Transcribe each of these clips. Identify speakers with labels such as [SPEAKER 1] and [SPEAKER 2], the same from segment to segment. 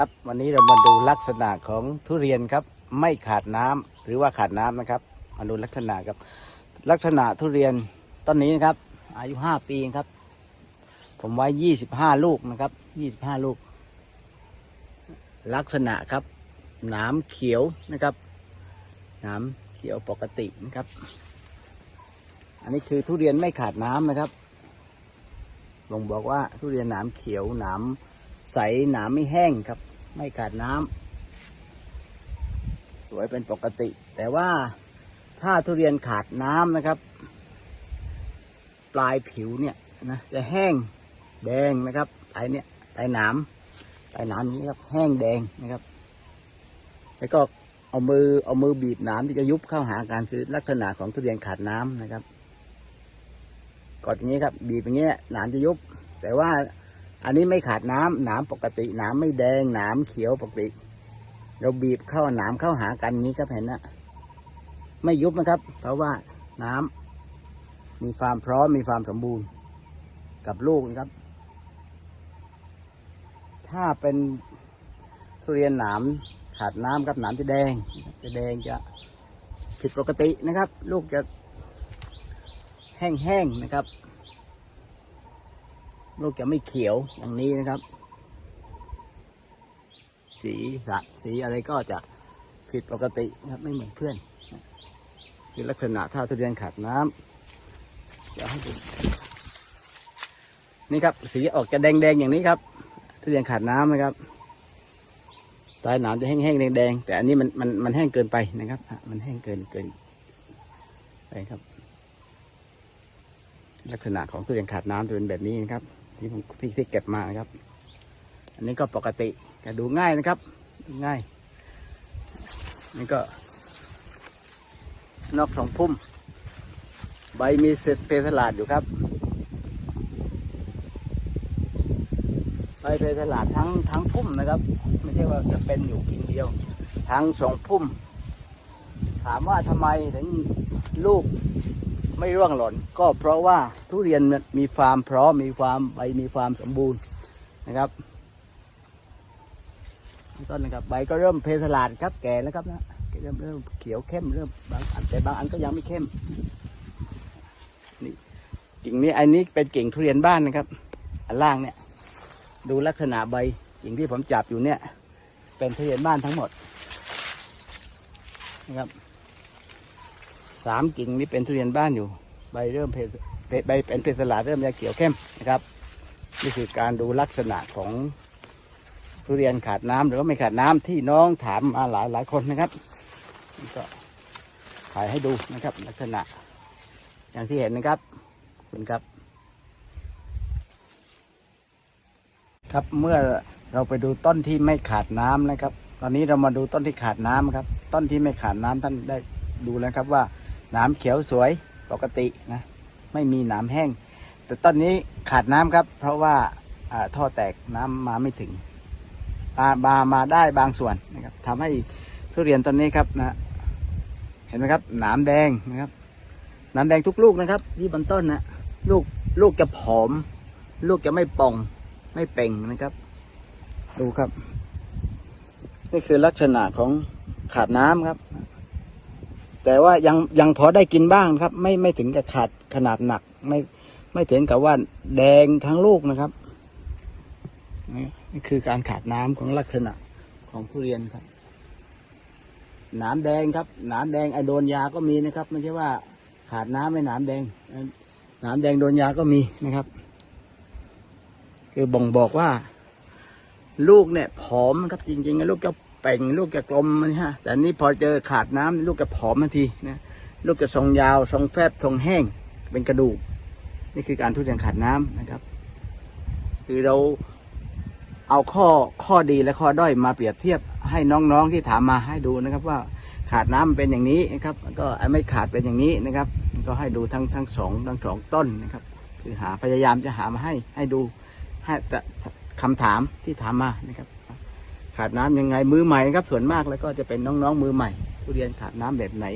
[SPEAKER 1] ครับวันนี้เรามาดูลักษณะของทุเรียนครับ ไม่ขาดน้ำหรือว่าขาดน้ำนะครับมาดูลักษณะครับ ลักษณะทุเรียนต้นนี้นะครับ อายุห้าปีครับ ผมไว้ยี่สิบห้าลูกนะครับยี่สิบห้าลูก ลักษณะครับหนามเขียวนะครับหนามเขียวปกตินะครับ อันนี้คือทุเรียนไม่ขาดน้ำนะครับบ่งบอกว่าทุเรียนหนามเขียวหนามใสหนามไม่แห้งครับ ไม่ขาดน้ำสวยเป็นปกติ แต่ว่าถ้าทุเรียนขาดน้ำนะครับ ปลายผิวเนี่ยนะจะแห้งแดงนะครับปลายเนี่ยปลายหนามปลายหนามนี้ครับแห้งแดงนะครับ แล้วก็เอามือเอามือบีบหนามที่จะยุบเข้าหากันคือลักษณะของทุเรียนขาดน้ำนะครับกดอย่างนี้ครับ บีบอย่างเงี้ยหนามจะยุบ แต่ว่า อันนี้ไม่ขาดน้ำหนามปกติหนามไม่แดงหนามเขียวปกติ เราบีบเข้าหนามเข้าหากันนี้ครับเห็นนะไม่ยุบนะครับ เพราะว่าน้ำมีความพร้อมมีความสมบูรณ์ กับลูกนะครับ ถ้าเป็นทุเรียนหนามขาดน้ำครับหนามจะแดงจะแดงจะผิดปกตินะครับ ลูกจะแห้งๆนะครับ ลูกจะไม่เขียวอย่างนี้นะครับ สีสะสีอะไรก็จะผิดปกตินะครับ ไม่เหมือนเพื่อนคือลักษณะถ้าทุเรียนขาดน้ำเดี๋ยวให้ดูนี่ครับ สีออกจะแดงๆอย่างนี้ครับ ทุเรียนขาดน้ำนะครับปลายหนามจะแห้งๆแดงๆแต่อันนี้มันมันมันแห้งเกินไปนะครับมันแห้งเกินเกินไปครับ ลักษณะของทุเรียนขาดน้ำจะเป็นแบบนี้นะครับ ที่ผมที่ที่เก็บมานะครับ อันนี้ก็ปกติก็ดูง่ายนะครับ ง่าย นี่ก็นอกสองพุ่ม ใบมีเศษเพสลาดอยู่ครับ ใบเพสลาดทั้งทั้งพุ่มนะครับ ไม่ใช่ว่าจะเป็นอยู่กิ่งเดียว ทั้งสองพุ่ม ถามว่าทำไมถึงลูก ไม่ร่วงหล่นก็เพราะว่าทุเรียนมีความพร้อมมีความใบมีความสมบูรณ์นะครับต้นนะครับใบก็เริ่มเพสลาดครับแก่แล้วครับนะเริ่มเริ่มเขียวเข้มเริ่มบางอันแต่บางอันก็ยังไม่เข้มนี่กิ่งนี้อันนี้เป็นกิ่งทุเรียนบ้านนะครับ อันล่างเนี่ย ดูลักษณะใบกิ่งที่ผมจับอยู่เนี่ย เป็นทุเรียนบ้านทั้งหมดนะครับ สามกิ่งนี้เป็นทุเรียนบ้านอยู่ ใบเริ่มเพเพใบเป็นเพสลาเริ่มจะเขียวเข้มนะครับนี่คือการดูลักษณะของทุเรียนขาดน้ำหรือว่าไม่ขาดน้ำที่น้องถามมาหลายหลายคนนะครับนี่ก็ถ่ายให้ดูนะครับ ลักษณะ อย่างที่เห็นนะครับคุณครับ ครับเมื่อเราไปดูต้นที่ไม่ขาดน้ำนะครับ ตอนนี้เรามาดูต้นที่ขาดน้ำครับ ต้นที่ไม่ขาดน้ำท่านได้ดูแล้วครับว่า หนามเขียวสวยปกตินะไม่มีหนามแห้ง แต่ต้นนี้ขาดน้ำครับ เพราะว่าท่อแตกน้ำมาไม่ถึงมามามาได้บางส่วนนะครับทำให้ทุเรียนต้นนี้ครับนะเห็นไหมครับหนามแดงนะครับหนามแดงทุกลูกนะครับที่บนต้นนะลูกลูกจะผอม ลูกจะไม่ป่องไม่เป่งนะครับ ดูครับ นี่คือลักษณะของขาดน้ำครับ แต่ว่ายังยังพอได้กินบ้างครับ ไม่ไม่ถึงกับขาดขนาดหนัก ไม่ไม่ถึงกับว่าแดงทั้งลูกนะครับนี่คือการขาดน้ำของลักษณะของทุเรียนครับหนามแดงครับหนามแดงไอโดนยาก็มีนะครับ ไม่ใช่ว่าขาดน้ำไม่หนามแดงหนามแดงโดนยาก็มีนะครับ คือบ่งบอกว่า ลูกเนี่ยผอมครับจริงๆลูกจะ เป่งลูกจะกลมนะฮะแต่นี้พอเจอขาดน้ำลูกจะผอมทันทีนะลูกจะทรงยาวทรงแฟบทรงแห้ง เป็นกระดูก นี่คือการทุเรียนขาดน้ำนะครับ คือเราเอาข้อข้อดีและข้อด้อยมาเปรียบเทียบให้น้องๆที่ถามมาให้ดูนะครับ ว่าขาดน้ำมันเป็นอย่างนี้นะครับ ก็ไม่ขาดเป็นอย่างนี้นะครับ ก็ให้ดูทั้งทั้งสองทั้งสองต้นนะครับ คือหาพยายามจะหามาให้ให้ดูให้แต่คำถามที่ถามมานะครับ ขาดน้ำยังไงมือใหม่นะครับ ส่วนมากแล้วก็จะเป็นน้องๆมือใหม่ ทุเรียนขาดน้ำแบบไหน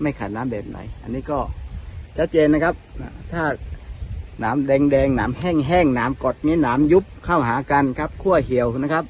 [SPEAKER 1] ไม่ขาดน้ำแบบไหน อันนี้ก็ชัดเจนนะครับ ถ้าหนามแดงๆหนามแห้งๆหนามกดนี้หนามยุบเข้าหากันครับขั้วเหี่ยวนะครับ